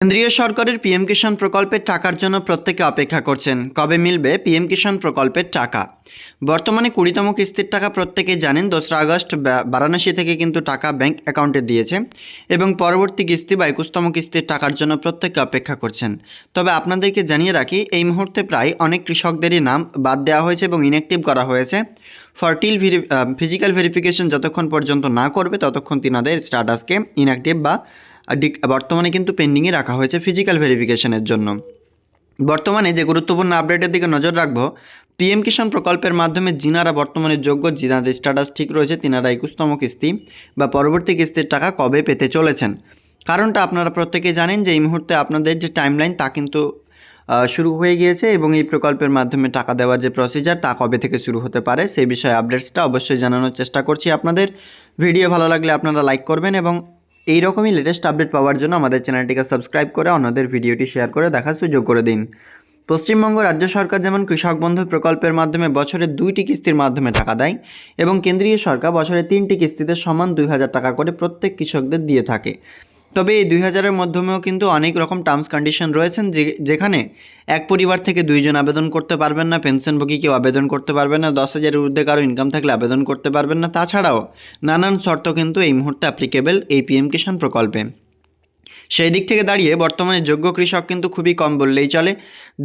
কেন্দ্রীয় সরকারের পিএম কিষাণ প্রকল্পের টাকার জন্য প্রত্যেকে অপেক্ষা করছেন। কবে মিলবে পিএম কিষাণ প্রকল্পের টাকা? বর্তমানে কুড়িতম কিস্তির টাকা প্রত্যেকে জানেন, দোসরা আগস্ট বারাণসী থেকে কিন্তু টাকা ব্যাংক অ্যাকাউন্টে দিয়েছে এবং পরবর্তী কিস্তি বা একুশতম কিস্তির টাকার জন্য প্রত্যেকে অপেক্ষা করছেন। তবে আপনাদেরকে জানিয়ে রাখি, এই মুহূর্তে প্রায় অনেক কৃষকদেরই নাম বাদ দেওয়া হয়েছে এবং ইনঅ্যাক্টিভ করা হয়েছে। ফর্টিল ফিজিক্যাল ভেরিফিকেশন যতক্ষণ পর্যন্ত না করবে, ততক্ষণ তিনাদের স্ট্যাটাসকে ইনঅ্যাক্টিভ বা বর্তমানে কিন্তু পেন্ডিংয়ে রাখা হয়েছে ফিজিক্যাল ভেরিফিকেশনের জন্য। বর্তমানে যে গুরুত্বপূর্ণ আপডেটের দিকে নজর রাখব পিএম কিষাণ প্রকল্পের মাধ্যমে যিনারা বর্তমানে যোগ্য যিনাদের স্ট্যাটাস ঠিক রয়েছে, তিনারা একুশতম কিস্তি বা পরবর্তী কিস্তির টাকা কবে পেতে চলেছেন। কারণটা আপনারা প্রত্যেকে জানেন যে এই মুহূর্তে আপনাদের যে টাইমলাইন তা কিন্তু শুরু হয়ে গিয়েছে এবং এই প্রকল্পের মাধ্যমে টাকা দেওয়ার যে প্রসিজার তা কবে থেকে শুরু হতে পারে সেই বিষয়ে আপডেটসটা অবশ্যই জানানোর চেষ্টা করছি আপনাদের। ভিডিও ভালো লাগলে আপনারা লাইক করবেন এবং এই রকমই লেটেস্ট আপডেট পাওয়ার জন্য আমাদের চ্যানেলটিকে সাবস্ক্রাইব করে অন্যদের ভিডিওটি শেয়ার করে দেখার সুযোগ করে দিন। পশ্চিমবঙ্গ রাজ্য সরকার যেমন কৃষক বন্ধু প্রকল্পের মাধ্যমে বছরে দুইটি কিস্তির মাধ্যমে টাকা দেয় এবং কেন্দ্রীয় সরকার বছরে তিনটি কিস্তিতে সমান দুই হাজার টাকা করে প্রত্যেক কৃষকদের দিয়ে থাকে। তবে এই দুই হাজারের মাধ্যমেও কিন্তু অনেক রকম টার্মস কন্ডিশন রয়েছেন যেখানে এক পরিবার থেকে দুইজন আবেদন করতে পারবেন না পেনশনভোগী কেউ আবেদন করতে পারবেন না, দশ হাজারের ঊর্ধ্বে কারও ইনকাম থাকলে আবেদন করতে পারবেন না। তাছাড়াও নানান শর্ত কিন্তু এই মুহূর্তে অ্যাপ্লিকেবল এই পিএম কিষাণ প্রকল্পে। সেই দিক থেকে দাঁড়িয়ে বর্তমানে যোগ্য কৃষক কিন্তু খুবই কম বললেই চলে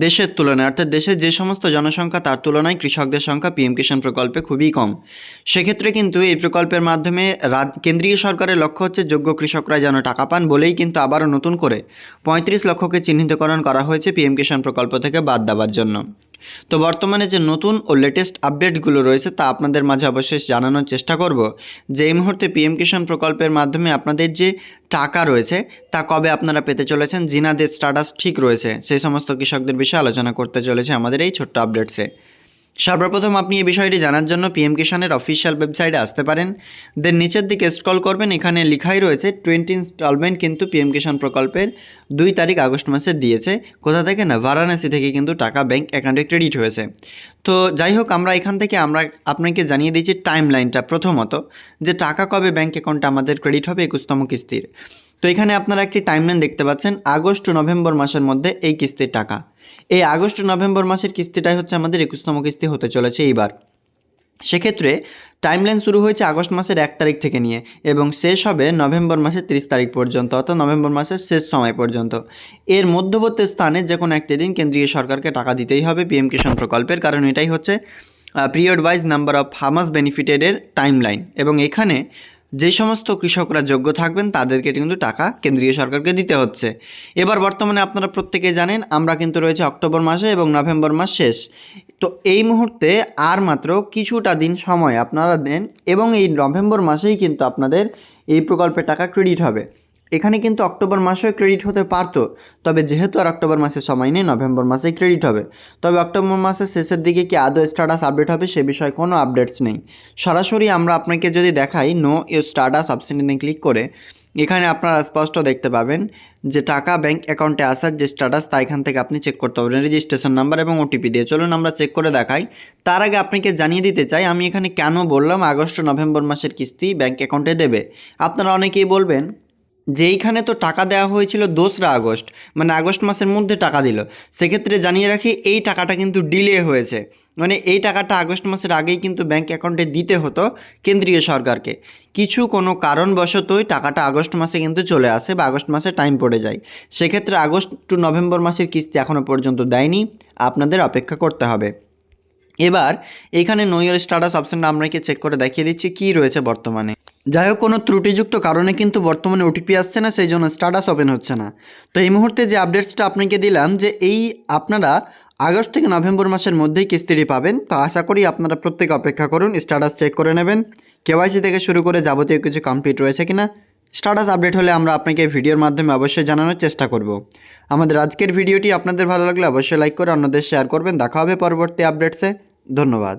দেশের তুলনায়। অর্থাৎ দেশের যে সমস্ত জনসংখ্যা তার তুলনায় কৃষকদের সংখ্যা পিএম কিষাণ প্রকল্পে খুবই কম। সেক্ষেত্রে কিন্তু এই প্রকল্পের মাধ্যমে কেন্দ্রীয় সরকারের লক্ষ্য হচ্ছে যোগ্য কৃষকরা যেন টাকা পান বলেই কিন্তু আবারও নতুন করে পঁয়ত্রিশ লক্ষকে চিহ্নিতকরণ করা হয়েছে পিএম কিষাণ প্রকল্প থেকে বাদ দেওয়ার জন্য। তো বর্তমানে যে নতুন ও লেটেস্ট আপডেটগুলো রয়েছে তা আপনাদের মাঝে অবশ্যই জানানোর চেষ্টা করব যে এই মুহূর্তে পিএম কিষাণ প্রকল্পের মাধ্যমে আপনাদের যে টাকা রয়েছে তা কবে আপনারা পেতে চলেছেন? জিনাদের স্ট্যাটাস ঠিক রয়েছে। সেই সমস্ত কৃষকদের বিষয়ে আলোচনা করতে চলেছে আমাদের এই ছোট্ট আপডেটসে সর্বপ্রথম আপনি এই বিষয়টি জানার জন্য পিএম কিষানের অফিসিয়াল ওয়েবসাইটে আসতে পারেন। দেন নিচের দিকে স্ক্রল করবেন, এখানে লেখাই রয়েছে টোয়েন্টি ইনস্টলমেন্ট কিন্তু পিএম কিষাণ প্রকল্পের দুই তারিখ আগস্ট মাসে দিয়েছে। কোথা থেকে? না, বারাণসী থেকে কিন্তু টাকা ব্যাংক অ্যাকাউন্টে ক্রেডিট হয়েছে। তো যাই হোক, আমরা এখান থেকে আমরা আপনাকে জানিয়ে দিয়েছি টাইম লাইনটা প্রথমত, যে টাকা কবে ব্যাংক অ্যাকাউন্টে আমাদের ক্রেডিট হবে, একুশতম কিস্তির। তো এখানে আপনারা একটি টাইমলাইন দেখতে পাচ্ছেন, আগস্ট ও নভেম্বর মাসের মধ্যে এই কিস্তির টাকা। এই আগস্ট নভেম্বর মাসের কিস্তিটাই হচ্ছে আমাদের একুশতম কিস্তি হতে চলেছে এইবার। সেক্ষেত্রে টাইমলাইন শুরু হয়েছে আগস্ট মাসের এক তারিখ থেকে নিয়ে এবং শেষ হবে নভেম্বর মাসের তিরিশ তারিখ পর্যন্ত অর্থাৎ নভেম্বর মাসের শেষ সময় পর্যন্ত। এর মধ্যবর্তী স্থানে যে কোনো একটি দিন কেন্দ্রীয় সরকারকে টাকা দিতেই হবে পিএম কিষাণ প্রকল্পের, কারণ এটাই হচ্ছে period wise number of farmers বেনিফিটেডের timeline এবং এখানে যে সমস্ত কৃষকরা যোগ্য থাকবেন, তাদেরকে কিন্তু টাকা কেন্দ্রীয় সরকারকে দিতে হচ্ছে। এবার বর্তমানে আপনারা প্রত্যেকে জানেন, আমরা কিন্তু রয়েছে অক্টোবর মাসে এবং নভেম্বর মাস শেষ। তো এই মুহূর্তে আর মাত্র কিছুটা দিন সময় আপনারা দেন এবং এই নভেম্বর মাসেই কিন্তু আপনাদের এই প্রকল্পের টাকা ক্রেডিট হবে। এখানে কিন্তু অক্টোবর মাসেও ক্রেডিট হতে পারতো, তবে যেহেতু আর অক্টোবর মাসে সময় নেই, নভেম্বর মাসেই ক্রেডিট হবে। তবে অক্টোবর মাসের শেষের দিকে কি আদৌ স্ট্যাটাস আপডেট হবে সে বিষয়ে কোনো আপডেটস নেই। সরাসরি আমরা আপনাকে যদি দেখাই, নো ইউ স্ট্যাটাস অপশানে ক্লিক করে, এখানে আপনারা স্পষ্ট দেখতে পাবেন যে টাকা ব্যাংক অ্যাকাউন্টে আসার যে স্ট্যাটাস, তা এখান থেকে আপনি চেক করতে পারবেন। রেজিস্ট্রেশন নাম্বার এবং ওটিপি দিয়ে চলুন আমরা চেক করে দেখাই। তার আগে আপনাকে জানিয়ে দিতে চাই, আমি এখানে কেন বললাম আগস্ট নভেম্বর মাসের কিস্তি ব্যাংক অ্যাকাউন্টে দেবে? আপনারা অনেকেই বলবেন যে এইখানে তো টাকা দেওয়া হয়েছিল দোসরা আগস্ট মানে আগস্ট মাসের মধ্যে টাকা দিল। সেক্ষেত্রে জানিয়ে রাখি, এই টাকাটা কিন্তু ডিলে হয়েছে। মানে এই টাকাটা আগস্ট মাসের আগেই কিন্তু ব্যাংক অ্যাকাউন্টে দিতে হতো কেন্দ্রীয় সরকারকে। কিছু কোনো কারণবশতই টাকাটা আগস্ট মাসে কিন্তু চলে আসে বা আগস্ট মাসে টাইম পড়ে যায়। সেক্ষেত্রে আগস্ট টু নভেম্বর মাসের কিস্তি এখনও পর্যন্ত দেয়নি। আপনাদের অপেক্ষা করতে হবে। এবার, এখানে নোয়ের স্ট্যাটাস অপশানটা আপনাকে চেক করে দেখিয়ে দিচ্ছি কী রয়েছে বর্তমানে। যাই হোক, কোনো ত্রুটিযুক্ত কারণে কিন্তু বর্তমানে ওটিপি আসছে না, সেই জন্য স্ট্যাটাস ওপেন হচ্ছে না। তো এই মুহূর্তে যে আপডেটসটা আপনাকে দিলাম, যে এই আপনারা আগস্ট থেকে নভেম্বর মাসের মধ্যেই কিস্তিটি পাবেন, তো আশা করি আপনারা প্রত্যেক অপেক্ষা করুন স্ট্যাটাস চেক করে নেবেন। কেওয়াইসি থেকে শুরু করে যাবতীয় কিছু কমপ্লিট রয়েছে কিনা স্ট্যাটাস আপডেট হলে আমরা আপনাকে ভিডিওর মাধ্যমে অবশ্যই জানানোর চেষ্টা করব। আমাদের আজকের ভিডিওটি আপনাদের ভালো লাগলে অবশ্যই লাইক করে অন্যদের শেয়ার করবেন। দেখা হবে পরবর্তী আপডেটসে ধন্যবাদ।